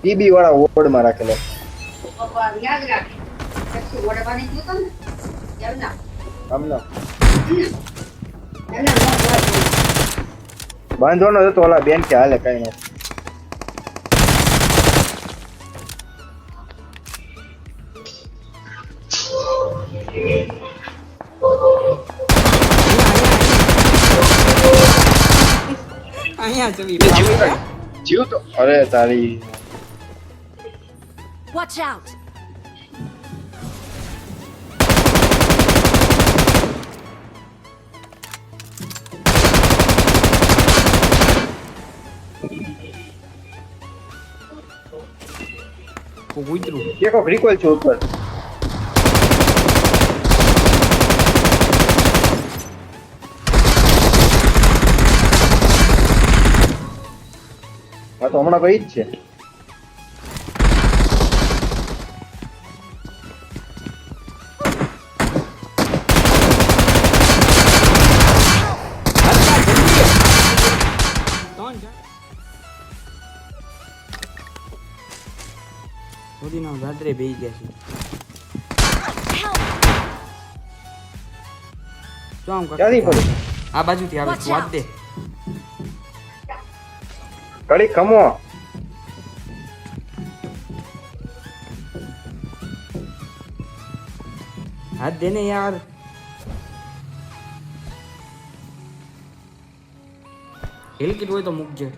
TB વાળા વોર્ડમાં રાખેલો. યાદ રાખ. એકસો વડવાની જોતો ને? એમના. આમનો એમના નો હોય. બાંધવાનો હતો ઓલા બેન કે હાલે કઈ અહીંયા જવી જીવ તો. અરે તારી Watch out! ઉતરું એક રિકોલ છે ઉપર હા તો હમણાં કઈ જ છે મોદીનો દાદરે બેહી ગયા છે. તો આમ? આ બાજુથી આવે છે. વાત દે કડી કમો હાથ દે ને યાર. હિલ કીટ હોય તો મૂકજે.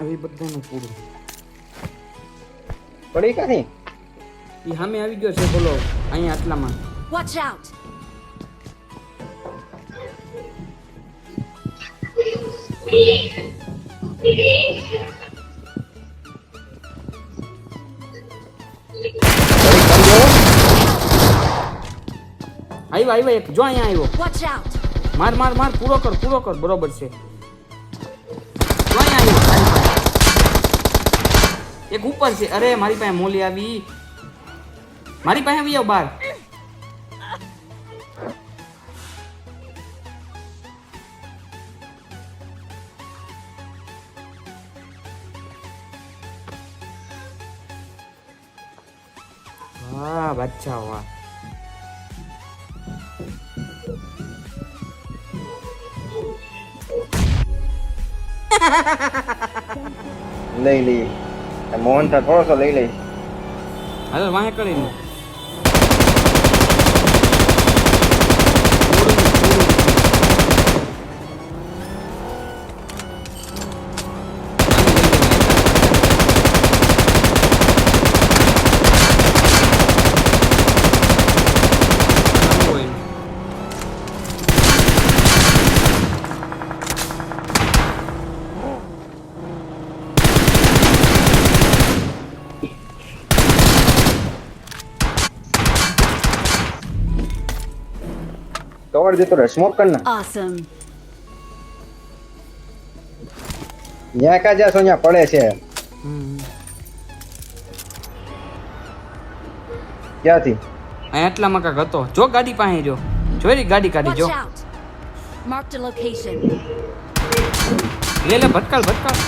હવે બધાનું પૂરું. પડી કાથી એ સામે આવી ગયો છે બોલો અહીંયા આટલામાં. વોચ આઉટ આવ્યો આવ્યો એક જો અહીંયા આવ્યો. Watch out! માર માર માર પૂરો કર પૂરો કર બરોબર છે. એક ઉપર છે. અરે, મારી પાસે મોલી આવી. મારી પાસે આવી જાવ બાર. વાહ બાદશાહ વાહ. લઈ લઈ મોહન થા થોડો લઈ લઈ હાલો વાહે કરીને. કવર દેતો રહે સ્મોક કર ના. Awesome! ન્યા કા જા સોન્યા પડે છે. હમ. ક્યાંથી? અહીંયા આટલામાં કાંક હતો. જો ગાડી પાસે જો. જોઈ ગાડી કાઢી જો. માર્ક ધ લોકેશન લે લે ભટકાલ ભટકાલ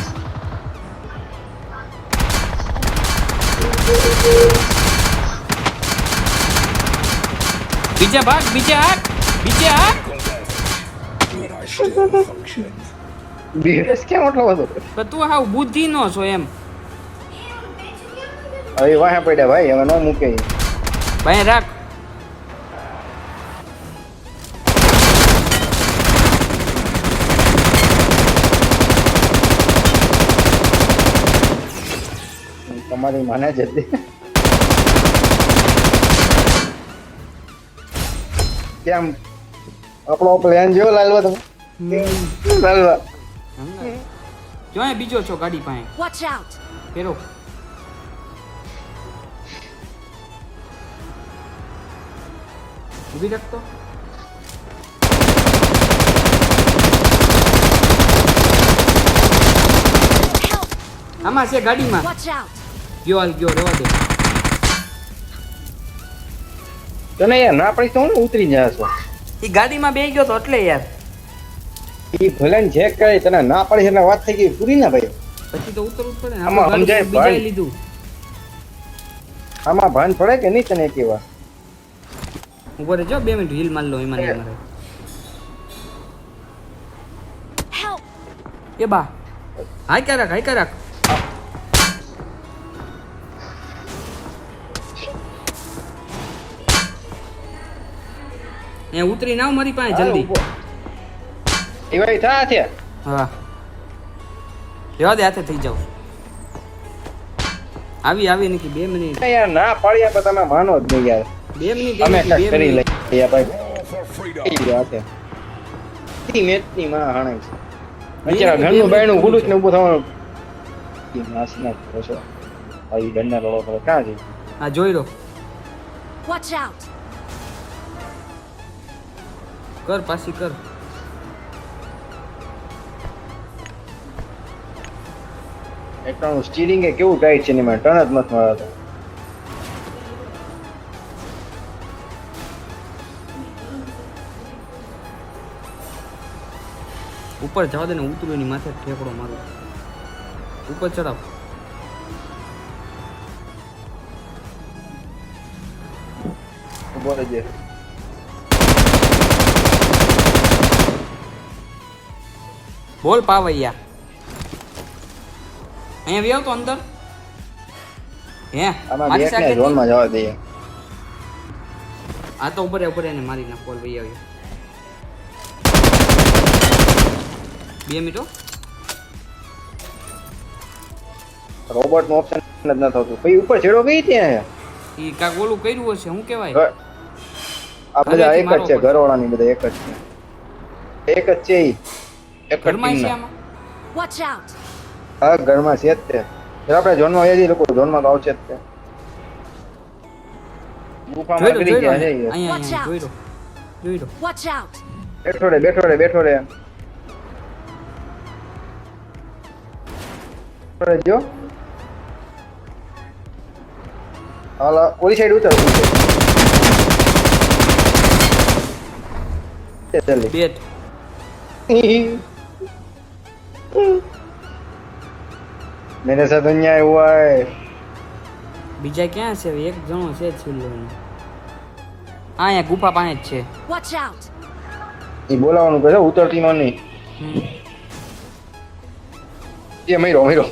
બીજા ભાગ બીજા હાક બીજા કેમ એટલો બધો? તો તું હાવ બુદ્ધિ નો છો એમ. હવે વાહે પડ્યા ભાઈ હવે ન મૂકે ભાઈ રાખ. તમારી માને જ હતી કેમ? આપણો પ્લાન જેવો લાલવા તમે? લાલવા. જોય બીજો છો ગાડી પાસે. વોચ આઉટ પેરો ઊભી રાખતો આમાં છે ગાડીમાં! ગયો હાલ ગયો રેવા દે. તને યાર ના પડી તો હું ઉતરી જાશો એ ગાડીમાં બેસી ગયો તો એટલે યાર. એ ભલે ને જે કરે તને ના પડે એટલે વાત થઈ ગઈ પૂરી ના ભાઈ? પછી તો ઉતરવું જ પડે. આમાં સમજાય ભાઈ. લીધું. આમાં ભાન પડે કે નહીં તને કેવા ઉપર જો બે મિનિટ હીલ માર લો એમાં નહીં મારે એ બા. હાઈ કે રાખ હાઈ કે રાખ એ ઉતરી ના મારી પાસે જલ્દી. એ ભાઈ થા છે હા. જવા દે હાથે થઈ જાવ આવી આવી નથી બે મિનિટ. યાર ના પાડ્યા પણ તમે માનો જ નહીં યાર. બે મિનિટ અમે કરી. લઈએ ભાઈ. ઈ વાત છે. ઈ મેચની માં હાણે છે. અત્યારે બે ઘરનું બાયણું જ ને ઊભું થવાનું. ઈ નાસના છો? ભાઈ બંને લડો કરે ક્યાં જઈ આ જોઈ લો. Watch out! કર પાછી કર. એકટાનું સ્ટીરિંગ એ કેવું ટાઈટ છે ને મેં ટર્ન જ મત મારતો. ઉપર જવા દે ને ઉતરું એની માથે ઠેકડો મારો. ઉપર ચડાવ ઉપર રહેજે બોલ પાવૈયા. અહીંયા વ્યવ તો અંદર. હે મારી બેક ને સાથે જવા દઈએ. આ તો ઉપર ઉપર એને મારી ના કોલ ભાઈ આવ્યો. બે મિનિટો રોબોટનું ઓપ્શન જ ન થતું. પછી ઉપર છેડો ગઈ ત્યાં ઈ કાક ઓલું કર્યું હશે શું કહેવાય? આ બધા એક જ છે. ઘરવાળાની બધા એક જ છે. એક જ છે ઈ. એક ઘરમાં છે! હા ઘરમાં જ તે. આપણે ઝોનમાં લોકો ઝોનમાં તો આવશે જ તે. ગુફામાં જોઈ લો કરી જોઈ લો ગયા છે અહીંયા Watch અહીંયા out. જોઈ લો જોઈ લો. Watch out! બેઠો રે બેઠો રે બેઠો રે જો. હાલ ઓલી સાઈડ ઉતર જલ્દી. બેટ મેરે સાથ અન્યાય હુઆ હે બીજા ક્યાં છે એક જણો છે છેલ્લો આ અહીંયા ગુફા પાસે જ છે. વોચ આઉટ એ બોલાવાનું કહે ઉતરતી નો એ મયરો મયરો.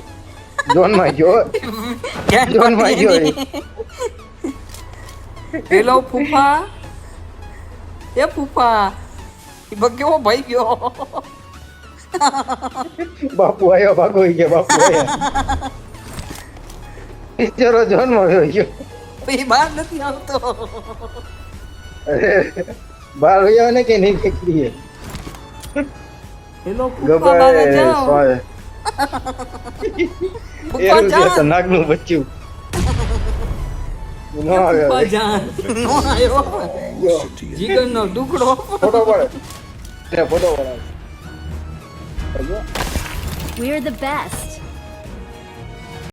જોનમાં ગયો. ક્યાં જોનમાં ગયો પેલો ફૂફા. એ ફૂફા. એ બગ કેવો ભાઈ ગયો? બાપુ આવ્યો ભાગો કે બાપુ આવ્યા બિચારો જોનમાં ગયો. ગયો બહાર નથી આવતો. બહાર બાર ને કે નહીં જાઓ. નાગનું બચ્ચું. આવ્યો નો આવ્યો. ગયો. જીગરનો ટુકડો. ફોટો પડે. ફોટો પડાવ We're the best.